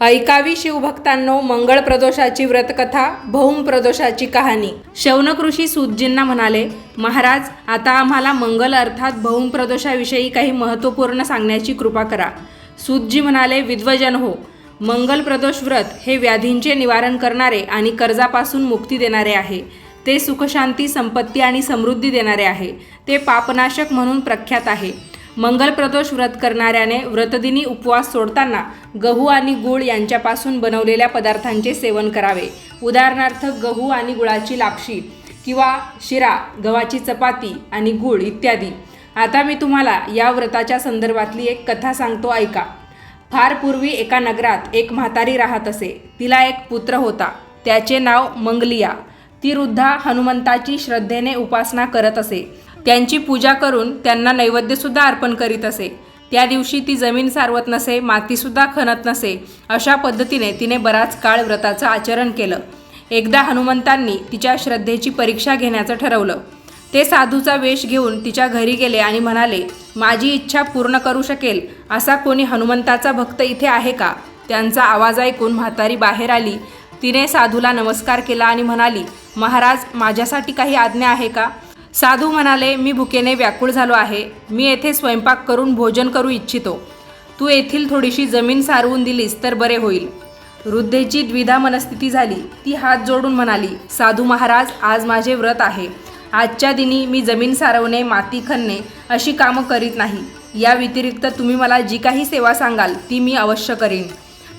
ऐकावी शिवभक्तांनो मंगळ प्रदोषाची व्रतकथा भौम प्रदोषाची कहाणी. शौनकृषी सूतजींना म्हणाले महाराज आता आम्हाला मंगल अर्थात भौम प्रदोषाविषयी काही महत्त्वपूर्ण सांगण्याची कृपा करा. सूतजी म्हणाले विद्वजन हो मंगल प्रदोष व्रत हे व्याधींचे निवारण करणारे आणि कर्जापासून मुक्ती देणारे आहे. ते सुखशांती संपत्ती आणि समृद्धी देणारे आहे. ते पापनाशक म्हणून प्रख्यात आहे. मंगलप्रदोष व्रत करणाऱ्याने व्रतदिनी उपवास सोडताना गहू आणि गुळ यांच्यापासून बनवलेल्या पदार्थांचे सेवन करावे. उदाहरणार्थ गहू आणि गुळाची लापशी किंवा शिरा गव्हाची चपाती आणि गुळ इत्यादी. आता मी तुम्हाला या व्रताच्या संदर्भातली एक कथा सांगतो ऐका. फार पूर्वी एका नगरात एक म्हातारी राहत असे. तिला एक पुत्र होता. त्याचे नाव मंगलिया. ती वृद्धा हनुमंताची श्रद्धेने उपासना करत असे. त्यांची पूजा करून त्यांना नैवेद्यसुद्धा अर्पण करीत असे. त्या दिवशी ती जमीन सारवत नसे मातीसुद्धा खणत नसे अशा पद्धतीने तिने बराच काळ व्रताचं आचरण केलं. एकदा हनुमंतांनी तिच्या श्रद्धेची परीक्षा घेण्याचं ठरवलं. ते साधूचा वेश घेऊन तिच्या घरी गेले आणि म्हणाले माझी इच्छा पूर्ण करू शकेल असा कोणी हनुमंताचा भक्त इथे आहे का? त्यांचा आवाज ऐकून म्हातारी बाहेर आली. तिने साधूला नमस्कार केला आणि म्हणाली महाराज माझ्यासाठी काही आज्ञा आहे का? साधू म्हणाले मी भुकेने व्याकुळ झालो आहे. मी येथे स्वयंपाक करून भोजन करू इच्छितो. तू येथील थोडीशी जमीन सारवून दिलीस तर बरे होईल. वृद्धेची द्विधा मनस्थिती झाली. ती हात जोडून म्हणाली साधू महाराज आज माझे व्रत आहे. आजच्या दिनी मी जमीन सारवणे माती खणणे अशी कामं करीत नाही. या व्यतिरिक्त तुम्ही मला जी काही सेवा सांगाल ती मी अवश्य करीन.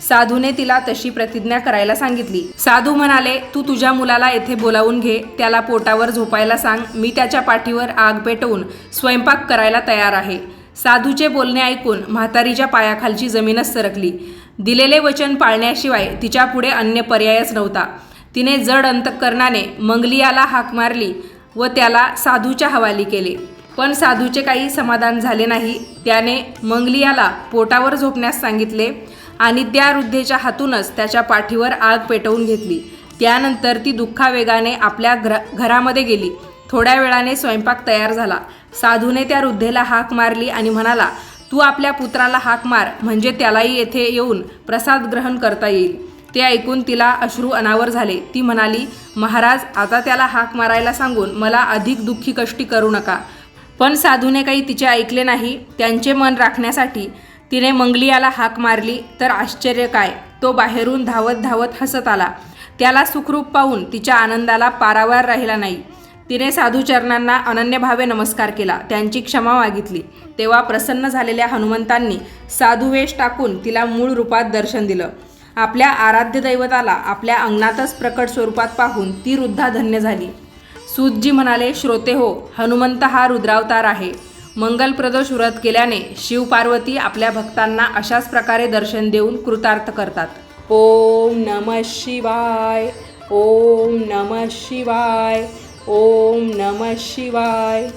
साधूने तिला तशी प्रतिज्ञा करायला सांगितली. साधू म्हणाले तू तुझ्या मुलाला येथे बोलावून घे. त्याला पोटावर झोपायला सांग. मी त्याच्या पाठीवर आग पेटवून स्वयंपाक करायला तयार आहे. साधूचे बोलणे ऐकून म्हातारीच्या पायाखालची जमीनच सरकली. दिलेले वचन पाळण्याशिवाय तिच्या पुढे अन्य पर्यायच नव्हता. तिने जड अंतकरणाने मंगलियाला हाक मारली व त्याला साधूच्या हवाली केले. पण साधूचे काही समाधान झाले नाही. त्याने मंगलियाला पोटावर झोपण्यास सांगितले आणि त्या वृद्धेच्या हातूनच त्याच्या पाठीवर आग पेटवून घेतली. त्यानंतर ती दुःखावेगाने आपल्या घरा घरामध्ये गेली. थोड्या वेळाने स्वयंपाक तयार झाला. साधूने त्या वृद्धेला हाक मारली आणि म्हणाला तू आपल्या पुत्राला हाक मार म्हणजे त्यालाही येथे येऊन प्रसाद ग्रहण करता येईल. ते ऐकून तिला अश्रू अनावर झाले. ती म्हणाली महाराज आता त्याला हाक मारायला सांगून मला अधिक दुःखी कष्टी करू नका. पण साधूने काही तिचे ऐकले नाही त्यांचे मन राखण्यासाठी तिने मंगलियाला हाक मारली. तर आश्चर्य काय? तो बाहेरून धावत धावत हसत आला. त्याला सुखरूप पाहून तिच्या आनंदाला पारावार राहिला नाही. तिने साधूचरणांना अनन्यभावे नमस्कार केला. त्यांची क्षमा मागितली. तेव्हा प्रसन्न झालेल्या हनुमंतांनी साधुवेश टाकून तिला मूळ रूपात दर्शन दिलं. आपल्या आराध्य दैवताला आपल्या अंगणातच प्रकट स्वरूपात पाहून ती वृद्धा धन्य झाली. सूतजी म्हणाले श्रोते हो हनुमंत हा रुद्रावतार आहे. मंगलप्रदोष व्रत केल्याने शिवपार्वती आपल्या भक्तांना अशाच प्रकारे दर्शन देऊन कृतार्थ करतात. ओम नम शिवाय ओम नम शिवाय ओम नम शिवाय.